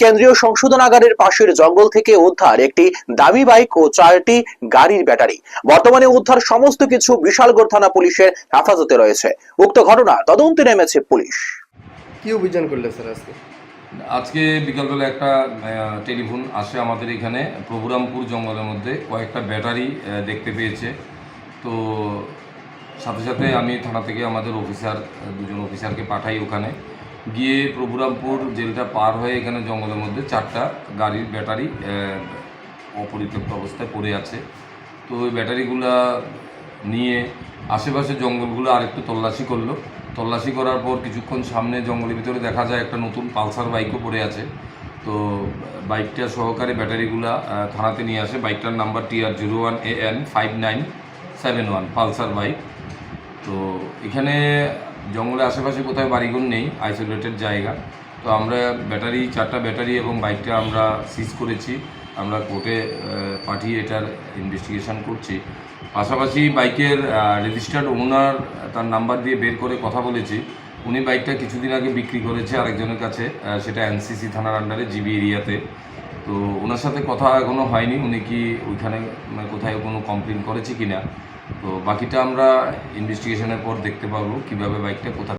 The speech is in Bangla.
কেন্দ্রীয় সংশোধনাগারের পাশের জঙ্গল থেকে উদ্ধার একটি দামি বাইক ও চারটি গাড়ির ব্যাটারি। বর্তমানে উদ্ধার সমস্ত কিছু বিশালগড় থানা পুলিশের হেফাজতে রয়েছে। উক্ত ঘটনা তদন্তে নেমেছে পুলিশ। কি অভিযান করলে স্যার আজকে? আজকে বিকালবেলা একটা টেলিফোন আসে আমাদের এখানে। প্রভুরামপুর জঙ্গলের মধ্যে কয়েকটা ব্যাটারি দেখতে পেয়েছে। তো সাথে সাথে আমি থানা থেকে আমাদের অফিসার দুজন অফিসারকে পাঠাই ওখানে। গিয়ে প্রভুরামপুর জেলটা পার হয়ে এখানে জঙ্গলের মধ্যে চারটা গাড়ির ব্যাটারি অপরিত্যক্ত অবস্থায় পড়ে আছে। তো ওই ব্যাটারিগুলা নিয়ে আশেপাশে জঙ্গলগুলো আরেকটু তল্লাশি করল। তল্লাশি করার পর কিছুক্ষণ সামনে জঙ্গলের ভিতরে দেখা যায় একটা নতুন পালসার বাইকও পড়ে আছে। তো বাইকটা সহকারে ব্যাটারিগুলা থানাতে নিয়ে আসে। বাইকটার number TR zero one A N five nine seven one, Pulsar bike. তো এখানে জঙ্গলে আশেপাশে কোথায় বাড়িঘর নেই আইসোলেটেড জায়গা। তো আমরা ব্যাটারি, চারটা ব্যাটারি এবং বাইকটা আমরা সিজ করেছি। আমরা কোর্টে পাঠিয়ে এটার ইনভেস্টিগেশন করছি। পাশাপাশি বাইকের রেজিস্টার্ড ওনার তার নাম্বার দিয়ে বের করে কথা বলেছি। উনি বাইকটা কিছুদিন আগে বিক্রি করেছে আরেকজনের কাছে সেটা এনসিসি থানার আন্ডারে জিবি এরিয়াতে তো ওনার সাথে কথা এখনও হয়নি, উনি কি ওইখানে মানে কোথায় কোনো কমপ্লেন করেছে কি না তো বাকিটা আমরা ইনভেস্টিগেশনের পর দেখতে পাবো, কীভাবে বাইকটা কোথা